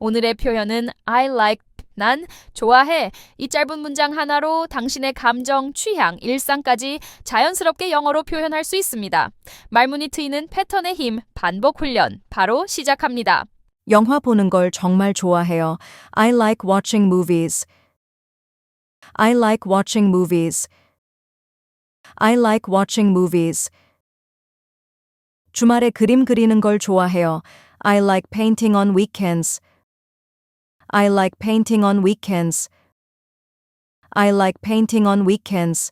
오늘의 표현은 I like 난 좋아해. 이 짧은 문장 하나로 당신의 감정, 취향, 일상까지 자연스럽게 영어로 표현할 수 있습니다. 말문이 트이는 패턴의 힘, 반복 훈련. 바로 시작합니다. 영화 보는 걸 정말 좋아해요. I like watching movies. I like watching movies. I like watching movies. 주말에 그림 그리는 걸 좋아해요. I like painting on weekends. I like painting on weekends. I like painting on weekends.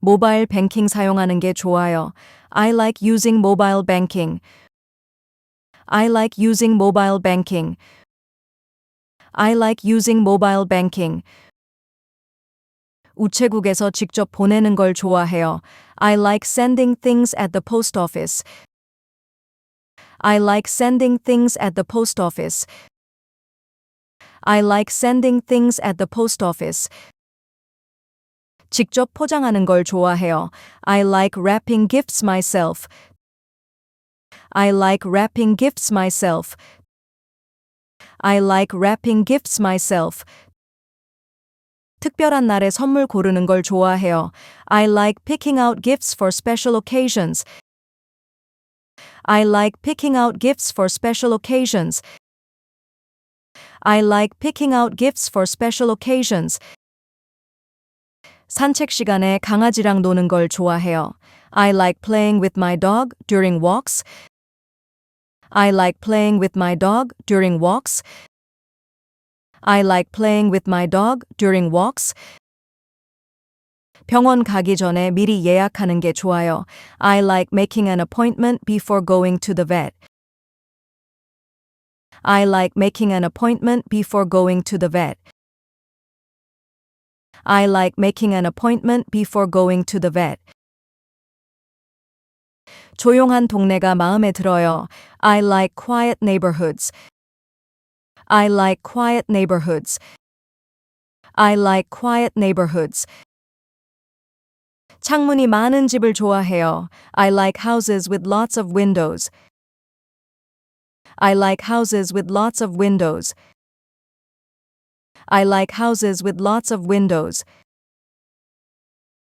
모바일 뱅킹 사용하는 게 좋아요. I like using mobile banking. I like using mobile banking. I like using mobile banking. 우체국에서 직접 보내는 걸 좋아해요. I like sending things at the post office. I like sending things at the post office. I like sending things at the post office. 직접 포장하는 걸 좋아해요. I like wrapping gifts myself. I like wrapping gifts myself. I like wrapping gifts myself. 특별한 날에 선물 고르는 걸 좋아해요. I like picking out gifts for special occasions. I like picking out gifts for special occasions. I like picking out gifts for special occasions. 산책 시간에 강아지랑 노는 걸 좋아해요. I like playing with my dog during walks. I like playing with my dog during walks. I like playing with my dog during walks. 병원 가기 전에 미리 예약하는 게 좋아요. I like making an appointment before going to the vet. I like making an appointment before going to the vet. I like making an appointment before going to the vet. 조용한 동네가 마음에 들어요. I like quiet neighborhoods. I like quiet neighborhoods. I like quiet neighborhoods. 창문이 많은 집을 좋아해요. I like houses with lots of windows. I like houses with lots of windows. I like houses with lots of windows.